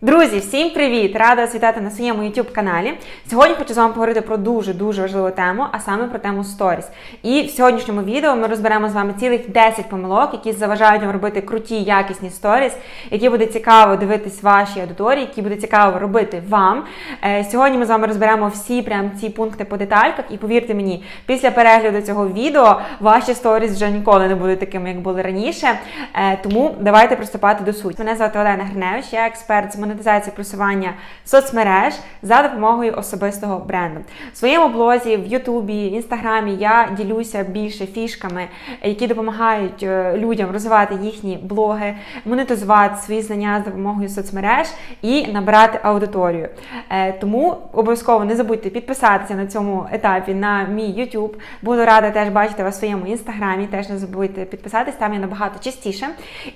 Друзі, всім привіт! Рада вас вітати на своєму YouTube каналі. Сьогодні хочу з вами поговорити про дуже дуже важливу тему, а саме про тему сторіс. І в сьогоднішньому відео ми розберемо з вами цілих 10 помилок, які заважають вам робити круті, якісні сторіс, які буде цікаво дивитись вашій аудиторії, які буде цікаво робити вам. Е, Сьогодні ми з вами розберемо всі прям ці пункти по детальках, і повірте мені, після перегляду цього відео ваші сторіс вже ніколи не будуть такими, як були раніше. Е, Тому давайте приступати до суті. Мене звати Олена Гриневич, я експерт з монетизації просування соцмереж за допомогою особистого бренду. В своєму блозі, в Ютубі, в Інстаграмі я ділюся більше фішками, які допомагають е, людям розвивати їхні блоги, монетизувати свої знання за допомогою соцмереж і набирати аудиторію. Е, Тому обов'язково не забудьте підписатися на цьому етапі на мій YouTube. Буду рада теж бачити вас в своєму інстаграмі. Теж не забудьте підписатись, там я набагато частіше.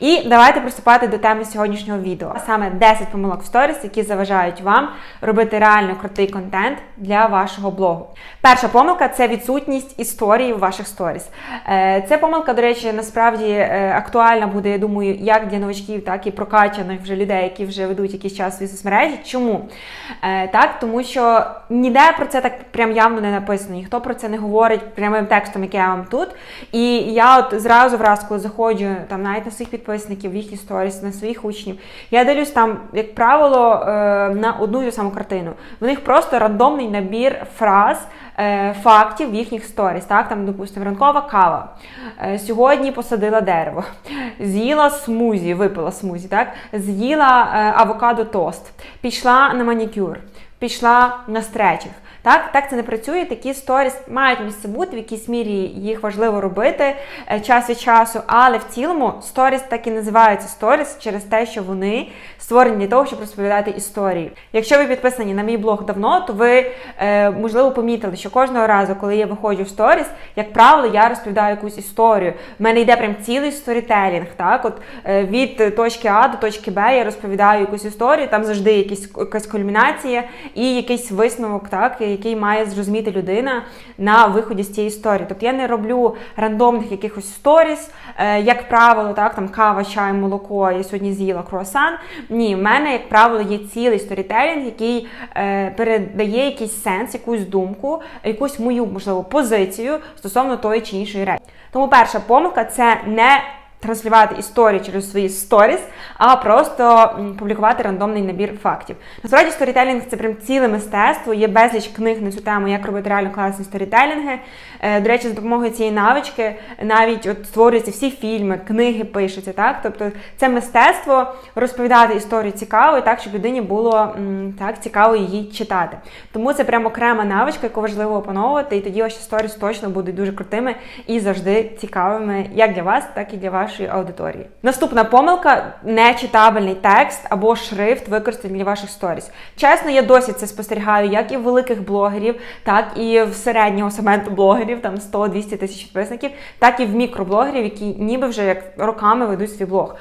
І давайте приступати до теми сьогоднішнього відео. А саме 10 помилок в сторіс, які заважають вам робити реально крутий контент для вашого блогу. Перша помилка це відсутність історії в ваших сторіс. Це помилка, до речі, насправді е, актуальна буде, я думаю, як для новачків, так і прокачаних вже людей, які вже ведуть якийсь час свої соцмережі. Чому? Е, Так, тому що ніде про це так прям явно не написано, ніхто про це не говорить прямим текстом, як я вам тут. І я от зразу враз, коли заходжу там навіть на своїх підписників, в їхні сторіс, на своїх учнів, я дивлюсь там, як правило, е, на одну і ту саму картину. В них просто рандомний набір фраз. е, Фактів в їхніх сторіс, так там, допустимо, ранкова кава. Е, Сьогодні посадила дерево, з'їла смузі, випила смузі, так з'їла авокадо тост, пішла на манікюр, пішла на стретчинг. Так, так це не працює. Такі сторіс мають місце бути, в якійсь мірі їх важливо робити е, час від часу, але в цілому сторіс так і називаються сторіс через те, що вони створені для того, щоб розповідати історії. Якщо ви підписані на мій блог давно, то ви е, можливо помітили, що кожного разу, коли я виходжу в сторіс, як правило, я розповідаю якусь історію. В мене йде прям цілий сторітелінг. Так, от е, від точки А до точки Б я розповідаю якусь історію, там завжди якісь якась кульмінація і якийсь висновок, так який має зрозуміти людина на виході з цієї історії. Тобто я не роблю рандомних якихось сторіс, е, як правило, так там кава, чай, молоко. Я сьогодні з'їла круасан. Ні, в мене, як правило, є цілий сторітелінг, який е, передає якийсь сенс, якусь думку, якусь мою можливо позицію стосовно тої чи іншої речі. Тому перша помилка це не транслювати історії через свої сторіс, а просто публікувати рандомний набір фактів. Насправді сторітелінг це прям ціле мистецтво. Є безліч книг на цю тему, як робити реально класні сторітелінги. Е, До речі, за допомогою цієї навички навіть от створюються всі фільми, книги пишуться. Так, тобто це мистецтво розповідати історію цікаво, так, щоб людині було так цікаво її читати. Тому це прям окрема навичка, яку важливо опановувати, і тоді ваші сторіс точно будуть дуже крутими і завжди цікавими як для вас, так і для вашої аудиторії. Наступна помилка нечитабельний текст або шрифт використаний для ваших сторіс. Чесно, я досі це спостерігаю як і в великих блогерів, так і в середнього сегменту блогерів, там 100-200 тисяч підписників, так і в мікроблогерів, які ніби вже як роками ведуть свій блог.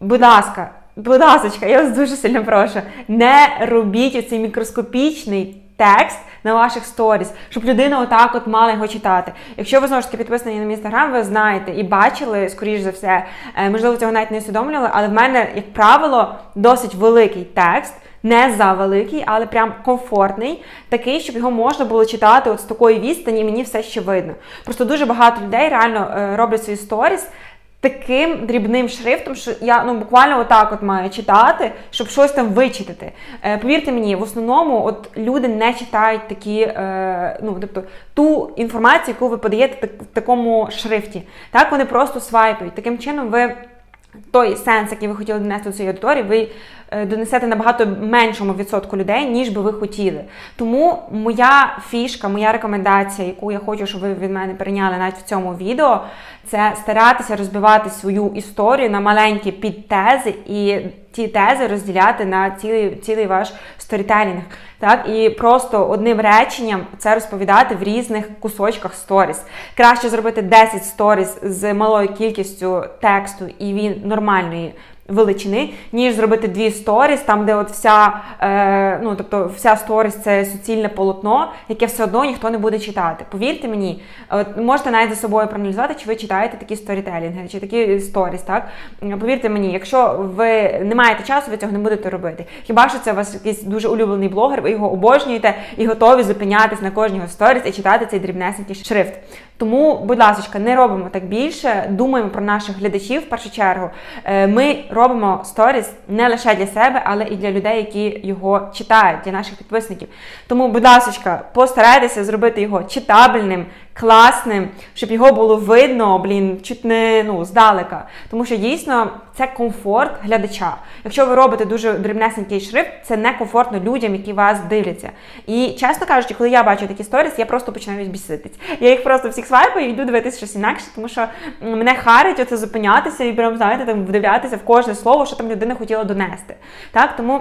Будь ласка, будь ласка, я вас дуже сильно прошу, не робіть оцей мікроскопічний текст на ваших сторіс, щоб людина отак от мала його читати. Якщо ви знову ж таки підписані на мій інстаграм, ви знаєте і бачили, скоріш за все, е, можливо, цього навіть не усвідомлювали, але в мене, як правило, досить великий текст. Не за великий, але прям комфортний, такий, щоб його можна було читати от з такої відстані, і мені все ще видно. Просто дуже багато людей реально е, роблять свої сторіс таким дрібним шрифтом, що я ну буквально отак от маю читати, щоб щось там вичитати. Е, повірте мені, в основному от люди не читають такі, е, ну тобто ту інформацію, яку ви подаєте в такому шрифті. Так вони просто свайпають. Таким чином, ви той сенс, який ви хотіли донести до цієї аудиторії, ви донесете набагато меншому відсотку людей, ніж би ви хотіли. Тому моя фішка, моя рекомендація, яку я хочу, щоб ви від мене перейняли навіть в цьому відео, це старатися розбивати свою історію на маленькі підтези і ті тези розділяти на цілий, цілий ваш сторітелінг. Так, і просто одним реченням це розповідати в різних кусочках сторіс. Краще зробити 10 сторіс з малою кількістю тексту і він нормальної величини, ніж зробити дві сторіс, там, де от вся, е, ну, тобто вся сторіс це суцільне полотно, яке все одно ніхто не буде читати. Повірте мені, от можете навіть за собою проаналізувати, чи ви читаєте такі сторітелінги, чи такі сторіс, так? Повірте мені, якщо ви не маєте часу, ви цього не будете робити. Хіба що це у вас якийсь дуже улюблений блогер, ви його обожнюєте і готові зупинятись на кожній його сторіс і читати цей дрібнесенький шрифт. Тому, будь ласка, не робимо так більше. Думаємо про наших глядачів в першу чергу. Е, Ми робимо сторіс не лише для себе, але і для людей, які його читають, для наших підписників. Тому, будь ласка, постарайтеся зробити його читабельним, класним, щоб його було видно, блін, чуть не ну, здалека. Тому що дійсно це комфорт глядача. Якщо ви робите дуже дрібнесенький шрифт, це некомфортно людям, які вас дивляться. І чесно кажучи, коли я бачу такі сторіс, я просто починаю біситись. Я їх просто всіх свайпаю і йду дивитися щось інакше, тому що мене харить оце зупинятися і прям, знаєте, там вдивлятися в кожне слово, що там людина хотіла донести. Так, тому.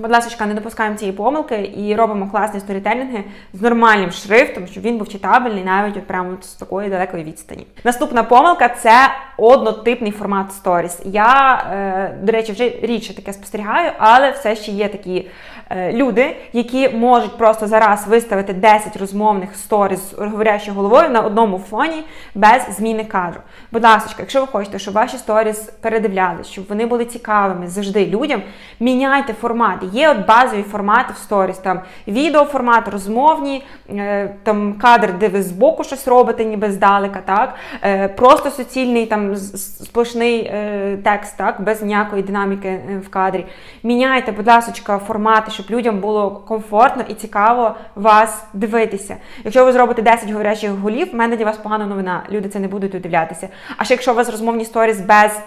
Будь ласка, не допускаємо цієї помилки і робимо класні сторітелінги з нормальним шрифтом, щоб він був читабельний навіть от прямо з такої далекої відстані. Наступна помилка це однотипний формат сторіс. Я, е, до речі, вже рідше таке спостерігаю, але все ще є такі е, люди, які можуть просто зараз виставити 10 розмовних сторіс з говорящою головою на одному фоні без зміни кадру. Будь ласка, якщо ви хочете, щоб ваші сторіс передивлялись, щоб вони були цікавими завжди людям, міняйте формат. Є от базові формати в сторіс, там відеоформат, розмовні, е, там кадр, де ви збоку щось робите, ніби здалека, так? Е, просто суцільний там сплошний е, текст, так, без ніякої динаміки в кадрі. Міняйте, будь ласка, формати, щоб людям було комфортно і цікаво вас дивитися. Якщо ви зробите 10 говорячих голів, в мене для вас погана новина. Люди це не будуть дивлятися. А ще якщо у вас розмовні сторіс без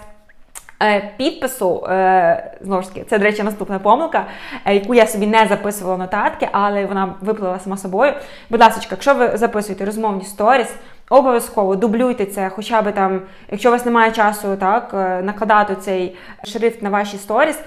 Підпису, е, знову ж таки, це, до речі, наступна помилка, е, яку я собі не записувала нотатки, але вона виплила сама собою. Будь ласка, якщо ви записуєте розмовні сторіс, обов'язково дублюйте це, хоча б там, якщо у вас немає часу так, е, накладати цей шрифт на ваші сторіс,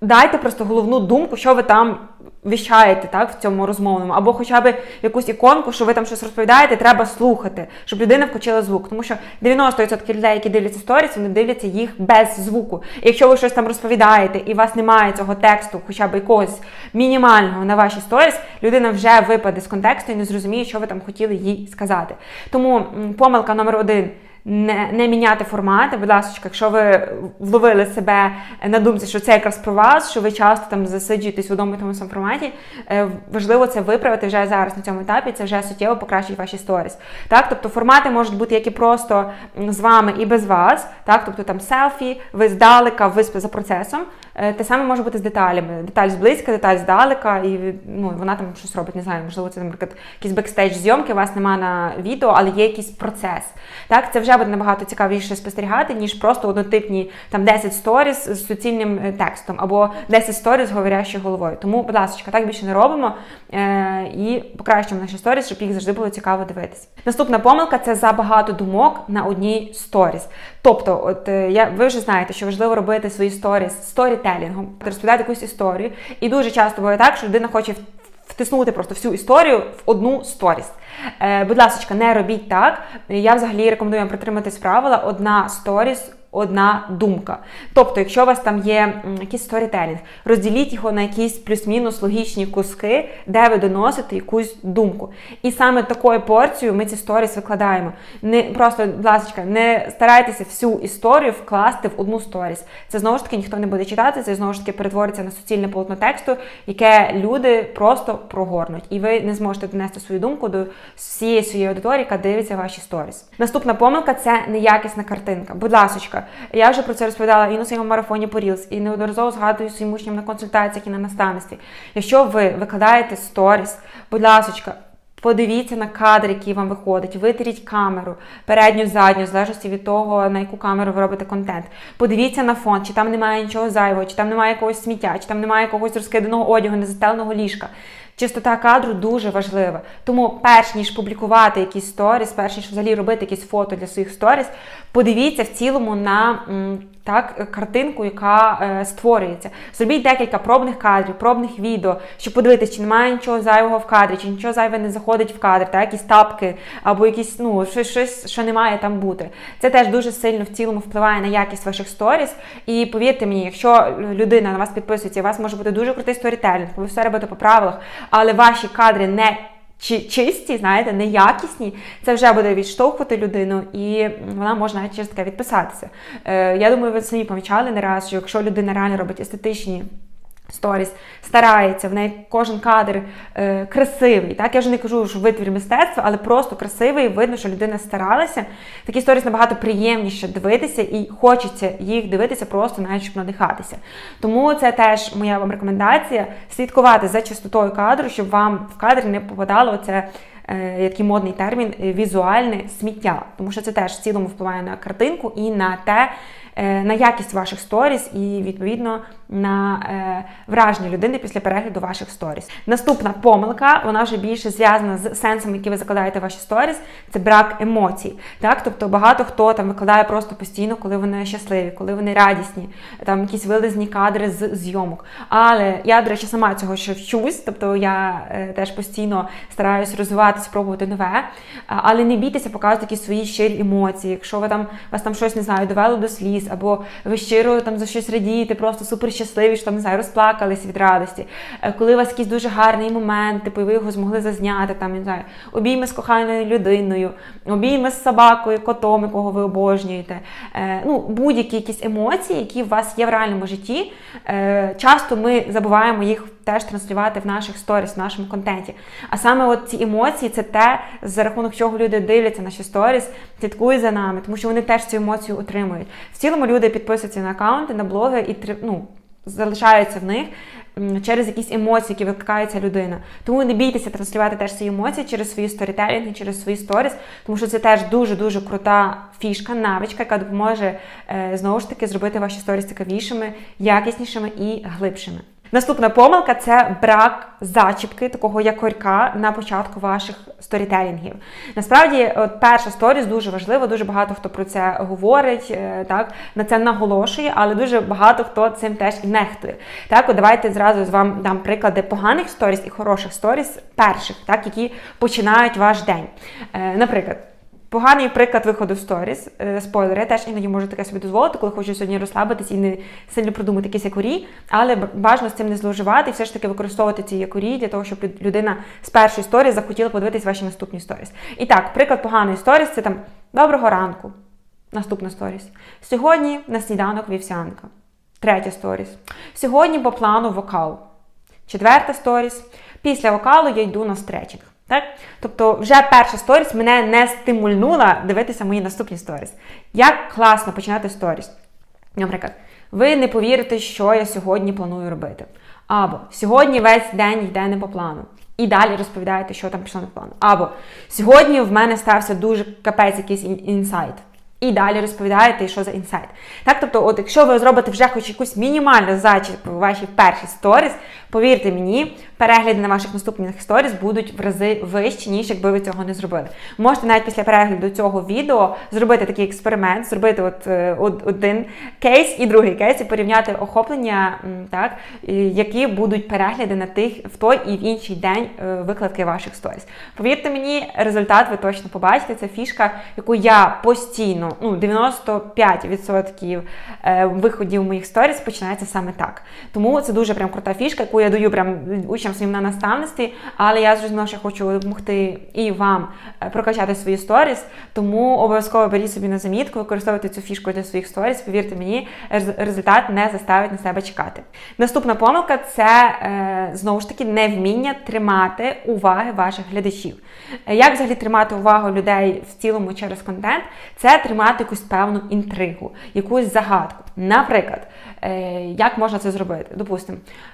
дайте просто головну думку, що ви там віщаєте так, в цьому розмовному, або хоча б якусь іконку, що ви там щось розповідаєте, треба слухати, щоб людина включила звук. Тому що 90% людей, які дивляться сторіс, вони дивляться їх без звуку. І якщо ви щось там розповідаєте, і у вас немає цього тексту, хоча б якогось мінімального на ваші сторіс, людина вже випаде з контексту і не зрозуміє, що ви там хотіли їй сказати. Тому помилка номер один. Не, не міняти формати, будь ласка, якщо ви вловили себе на думці, що це якраз про вас, що ви часто там засиджуєтесь в одному і тому самому форматі, е, важливо це виправити вже зараз на цьому етапі, це вже суттєво покращить ваші сторіс. Так, тобто формати можуть бути як і просто з вами і без вас, так, тобто там селфі, ви здалека, ви за процесом. Е, Те саме може бути з деталями. Деталь зблизька, деталь здалека, і ну, вона там щось робить, не знаю, можливо, це, наприклад, якийсь бекстейдж зйомки, вас немає на відео, але є якийсь процес. Так, це вже буде набагато цікавіше спостерігати, ніж просто однотипні там 10 сторіс з суцільним е, текстом або 10 сторіс з говорящою головою. Тому, будь ласка, так більше не робимо е- і покращимо наші сторіс, щоб їх завжди було цікаво дивитися. Наступна помилка це забагато думок на одній сторіс. Тобто, от е, я ви вже знаєте, що важливо робити свої сторіс сторітелінгом, розповідати якусь історію. І дуже часто буває так, що людина хоче втиснути просто всю історію в одну сторіс. Е, будь ласка, не робіть так. Я взагалі рекомендую вам притриматись правила одна сторіс. Одна думка. Тобто, якщо у вас там є якийсь сторітелінг, розділіть його на якісь плюс-мінус логічні куски, де ви доносите якусь думку. І саме такою порцією ми ці сторіс викладаємо. Не просто, будь ласка, не старайтеся всю історію вкласти в одну сторіс. Це знову ж таки ніхто не буде читати, це знову ж таки перетвориться на суцільне полотно тексту, яке люди просто прогорнуть. І ви не зможете донести свою думку до всієї своєї аудиторії, яка дивиться ваші сторіс. Наступна помилка це неякісна картинка. Будь я вже про це розповідала і на своєму марафоні по і неодноразово згадую своїм учням на консультаціях і на наставництві. Якщо ви викладаєте сторіс, будь ласка, Подивіться на кадр, який вам виходить, витріть камеру, передню, задню, в залежності від того, на яку камеру ви робите контент. Подивіться на фон, чи там немає нічого зайвого, чи там немає якогось сміття, чи там немає якогось розкиданого одягу, незастеленого ліжка. Чистота кадру дуже важлива. Тому, перш ніж публікувати якісь сторіс, перш ніж взагалі робити якісь фото для своїх сторіс, подивіться в цілому на так, картинку, яка е, створюється. Зробіть декілька пробних кадрів, пробних відео, щоб подивитися, чи немає нічого зайвого в кадрі, чи нічого зайве не заходить в кадр, так, якісь тапки або якісь, ну, щось, щось, що не має там бути. Це теж дуже сильно в цілому впливає на якість ваших сторіс. І повірте мені, якщо людина на вас підписується, у вас може бути дуже крутий сторітелінг, ви все робите по правилах, але ваші кадри не чи чисті, знаєте, неякісні, це вже буде відштовхувати людину, і вона може навіть через таке відписатися. Е, Я думаю, ви самі помічали не раз, що якщо людина реально робить естетичні. Сторіс старається, в неї кожен кадр е, красивий. Так, я вже не кажу, що витвір мистецтва, але просто красивий. Видно, що людина старалася. Такі сторіс набагато приємніше дивитися, і хочеться їх дивитися, просто навіть щоб надихатися. Тому це теж моя вам рекомендація слідкувати за чистотою кадру, щоб вам в кадр не попадало оце. Е, який модний термін візуальне сміття, тому що це теж в цілому впливає на картинку і на те, е, на якість ваших сторіс, і відповідно на е, враження людини після перегляду ваших сторіс. Наступна помилка, вона вже більше зв'язана з сенсом, який ви закладаєте в ваші сторіс, це брак емоцій. Так, тобто багато хто там викладає просто постійно, коли вони щасливі, коли вони радісні, там якісь вилизні кадри з зйомок. Але я, до речі, сама цього ще вчусь, тобто я е, теж постійно стараюсь розвиватися, пробувати нове. Але не бійтеся показувати якісь свої щирі емоції. Якщо ви там вас там щось не знаю, довело до сліз, або ви щиро там за щось радієте, просто супер щасливі, що там не знаю, розплакались від радості. Е, коли у вас якийсь дуже гарний момент, типу, ви його змогли зазняти, там, не знаю, обійми з коханою людиною, обійми з собакою, котом, якого ви обожнюєте. Е, ну, Будь-які якісь емоції, які у вас є в реальному житті. Е, часто ми забуваємо їх теж транслювати в наших сторіс, в нашому контенті. А саме от ці емоції це те, за рахунок чого люди дивляться наші сторіс, слідкують за нами, тому що вони теж цю емоцію отримують. В цілому люди підписуються на аккаунти, на блоги і ну, залишаються в них через якісь емоції, які викликається людина. Тому не бійтеся транслювати теж ці емоції через свої сторітелінги, через свої сторіс, тому що це теж дуже-дуже крута фішка, навичка, яка допоможе е, знову ж таки зробити ваші сторіс цікавішими, якіснішими і глибшими. Наступна помилка це брак зачіпки, такого якорька на початку ваших сторітелінгів. Насправді, от перша сторіс дуже важлива, дуже багато хто про це говорить, е, так, на це наголошує, але дуже багато хто цим теж і нехтує. Так, от давайте зразу з вам дам приклади поганих сторіс і хороших сторіс, перших, так, які починають ваш день. Е, наприклад. Поганий приклад виходу в сторіс. Е, спойлер, я теж іноді можу таке собі дозволити, коли хочу сьогодні розслабитись і не сильно продумати якісь якорі, але бажано з цим не зловживати і все ж таки використовувати ці якорі для того, щоб людина з першої сторіс захотіла подивитись ваші наступні сторіс. І так, приклад поганої сторіс це там доброго ранку. Наступна сторіс. Сьогодні на сніданок вівсянка. Третя сторіс. Сьогодні по плану вокал. Четверта сторіс. Після вокалу я йду на стретчинг. Так? Тобто, вже перша сторіс мене не стимульнула дивитися мої наступні сторіс. Як класно починати сторіс. Наприклад, ви не повірите, що я сьогодні планую робити. Або сьогодні весь день йде не по плану. І далі розповідаєте, що там пішло не по плану. Або сьогодні в мене стався дуже капець якийсь інсайт. І далі розповідаєте, що за інсайт. Так, тобто, от якщо ви зробите вже хоч якусь мінімальну зачіпку у вашій першій сторіс, повірте мені, перегляди на ваших наступних сторіс будуть в рази вищі, ніж якби ви цього не зробили. Можете навіть після перегляду цього відео зробити такий експеримент, зробити от, е, от один кейс і другий кейс, і порівняти охоплення, так, які будуть перегляди на тих в той і в інший день е, викладки ваших сторіс. Повірте мені, результат ви точно побачите. Це фішка, яку я постійно ну, 95% е, виходів моїх сторіс починається саме так. Тому це дуже прям крута фішка, яку я даю прям учням своїм на наставництві, але я зрозуміла, що хочу допомогти і вам е, прокачати свої сторіс, тому обов'язково беріть собі на замітку, використовуйте цю фішку для своїх сторіс. Повірте мені, результат не заставить на себе чекати. Наступна помилка це е, знову ж таки невміння тримати уваги ваших глядачів. Як взагалі тримати увагу людей в цілому через контент? Це тримати якусь певну інтригу, якусь загадку. Наприклад, е, як можна це зробити? Допустимо, е,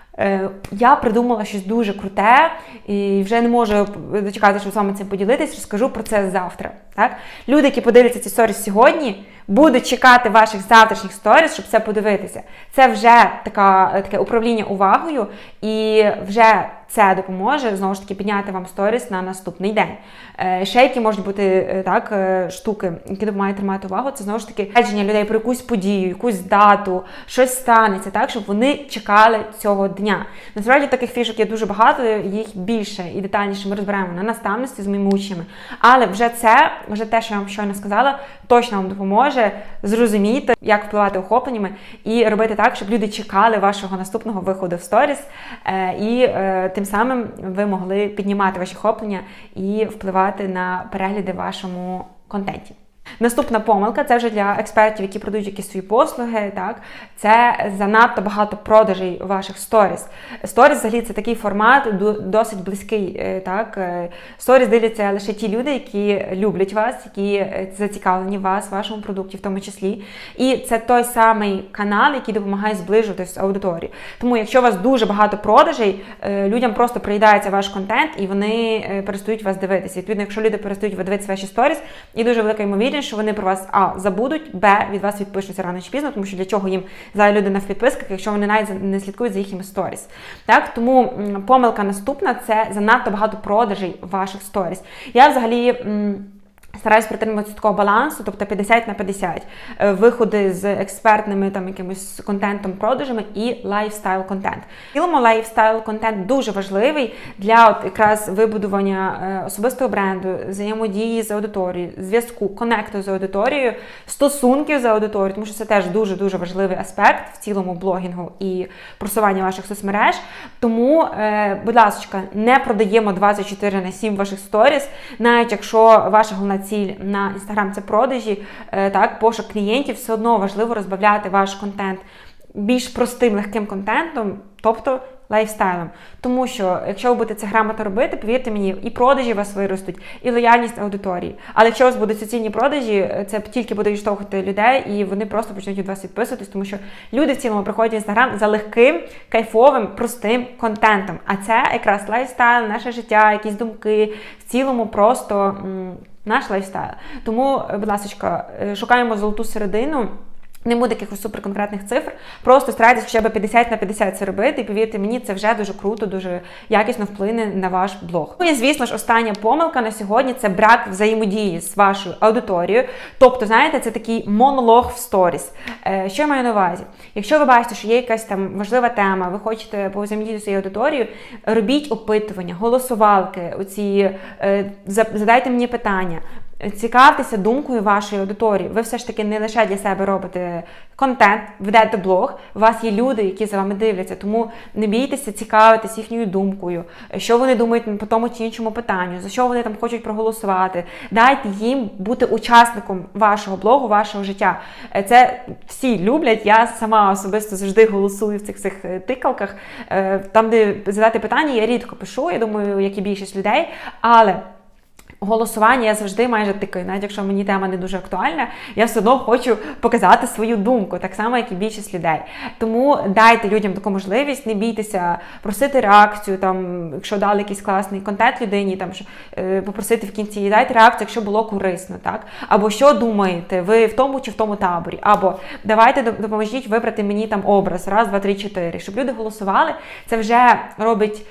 я придумала щось дуже круте і вже не можу дочекати, щоб з вами цим поділитись, розкажу про це завтра. Так? Люди, які подивляться ці сторіс сьогодні, будуть чекати ваших завтрашніх сторіс, щоб це подивитися. Це вже така, таке управління увагою, і вже це допоможе знову ж таки підняти вам сторіс на наступний день. Е, Ще які можуть бути е, так, е, штуки, які допомагають тримати увагу, це знову ж таки попередження людей про якусь подію, якусь дату, щось станеться, так, щоб вони чекали цього дня. Насправді таких фішок є дуже багато, їх більше і детальніше ми розберемо на наставництві з моїми учнями. Але вже це, вже те, що я вам щойно сказала, точно вам допоможе зрозуміти, як впливати охопленнями і робити так, щоб люди чекали вашого наступного виходу в сторіс, е, і е, тим самим ви могли піднімати ваші охоплення і впливати на перегляди в вашому контенті. Наступна помилка це вже для експертів, які продають якісь свої послуги. Так, це занадто багато продажей ваших сторіс. Сторіс взагалі це такий формат досить близький. е, Так, сторіс дивляться лише ті люди, які люблять вас, які е, зацікавлені вас, вашому продукті, в тому числі. І це той самий канал, який допомагає зближуватись аудиторію. Тому, якщо у вас дуже багато продажей, е, людям просто приїдається ваш контент і вони е, перестають вас дивитися. Відповідно, якщо люди перестають дивитися ваші сторіс, і дуже велика ймовірність, що вони про вас а забудуть, б від вас відпишуться рано чи пізно, тому що для чого їм за людина в підписках, якщо вони навіть не слідкують за їхніми сторіс. Так тому помилка наступна це занадто багато продажей ваших сторіс. Я взагалі. Стараюсь притримуватися такого балансу, тобто 50 на 50. Е, Виходи з експертними там якимось контентом, продажами і лайфстайл контент. В цілому лайфстайл контент дуже важливий для от якраз вибудування е, особистого бренду, взаємодії з аудиторією, зв'язку, конекту з аудиторією, стосунків з аудиторією, тому що це теж дуже дуже важливий аспект в цілому блогінгу і просування ваших соцмереж. Тому, е, будь ласка, не продаємо 24 на 7 ваших сторіс, навіть якщо ваша головна ціль на інстаграм це продажі, е, так, пошук клієнтів, все одно важливо розбавляти ваш контент більш простим, легким контентом, тобто лайфстайлом. Тому що, якщо ви будете це грамотно робити, повірте мені, і продажі у вас виростуть, і лояльність аудиторії. Але якщо у вас будуть суцільні продажі, це тільки буде відштовхувати людей, і вони просто почнуть від вас відписуватись, тому що люди в цілому приходять в інстаграм за легким, кайфовим, простим контентом. А це якраз лайфстайл, наше життя, якісь думки, в цілому просто наш лайфстайл. Тому, будь ласка, е, шукаємо золоту середину. Не буде якихось суперконкретних цифр, просто старайтесь хоча б 50 на 50 це робити, і повірте мені, це вже дуже круто, дуже якісно вплине на ваш блог. Ну і звісно ж, остання помилка на сьогодні це брак взаємодії з вашою аудиторією. Тобто, знаєте, це такий монолог в сторіс. Е, Що я маю на увазі? Якщо ви бачите, що є якась там важлива тема, ви хочете повзаємодіяти з своєю аудиторією, робіть опитування, голосувалки, оці е, задайте мені питання. Цікавтеся думкою вашої аудиторії. Ви все ж таки не лише для себе робите контент, ведете блог. У вас є люди, які за вами дивляться. Тому не бійтеся цікавитись їхньою думкою, що вони думають по тому чи іншому питанню, за що вони там хочуть проголосувати. Дайте їм бути учасником вашого блогу, вашого життя. Е, Це всі люблять. Я сама особисто завжди голосую в цих цих е, тикалках. Е, Там, де задати питання, я рідко пишу. Я думаю, як і більшість людей, але. Голосування я завжди майже тикаю, навіть якщо мені тема не дуже актуальна, я все одно хочу показати свою думку, так само, як і більшість людей. Тому дайте людям таку можливість, не бійтеся просити реакцію, там, якщо дали якийсь класний контент людині, там що, е, попросити в кінці, дайте реакцію, якщо було корисно, так? Або що думаєте, ви в тому чи в тому таборі, або давайте допоможіть вибрати мені там образ, раз, два, три, чотири, щоб люди голосували. Це вже робить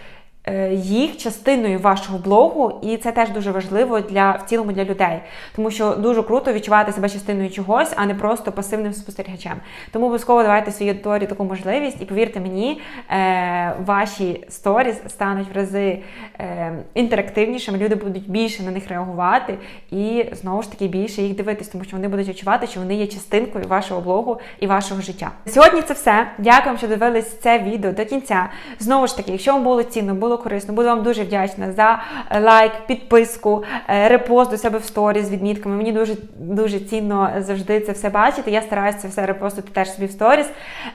їх частиною вашого блогу, і це теж дуже важливо для в цілому для людей, тому що дуже круто відчувати себе частиною чогось, а не просто пасивним спостерігачем. Тому обов'язково давайте своїй аудиторії таку можливість, і повірте мені, е, ваші сторіс стануть в рази е, інтерактивнішими. Люди будуть більше на них реагувати і знову ж таки більше їх дивитись, тому що вони будуть відчувати, що вони є частинкою вашого блогу і вашого життя. Сьогодні це все. Дякую, що дивились це відео до кінця. Знову ж таки, якщо вам було цінно, було корисно, буду вам дуже вдячна за е, лайк, підписку, е, репост до себе в сторі з відмітками. Мені дуже дуже цінно завжди це все бачити. Я стараюся це все репостити теж собі в сторіс.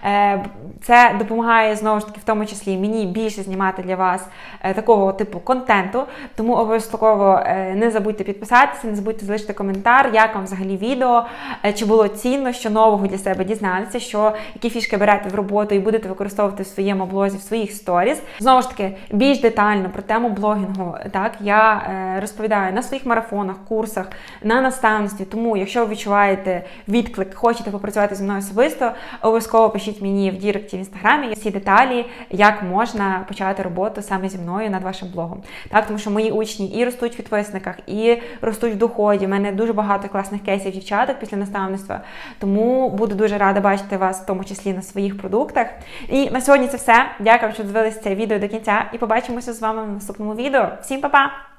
Е, Це допомагає знову ж таки, в тому числі мені більше знімати для вас такого типу контенту. Тому обов'язково не забудьте підписатися, не забудьте залишити коментар, як вам взагалі відео, чи було цінно, що нового для себе дізналися, що які фішки берете в роботу і будете використовувати в своєму блозі, в своїх сторіс. Знову ж таки, більше більш детально про тему блогінгу. Так, я е, розповідаю на своїх марафонах, курсах, на наставництві. Тому, якщо ви відчуваєте відклик, хочете попрацювати зі мною особисто, обов'язково пишіть мені в Діректі в інстаграмі всі деталі, як можна почати роботу саме зі мною над вашим блогом. Так, тому що мої учні і ростуть в підписниках, і ростуть в доході. У мене дуже багато класних кейсів дівчаток після наставництва. Тому буду дуже рада бачити вас, в тому числі на своїх продуктах. І на сьогодні це все. Дякую, що дивилися це відео до кінця, і побачимося з вами в наступному відео. Всім па-па!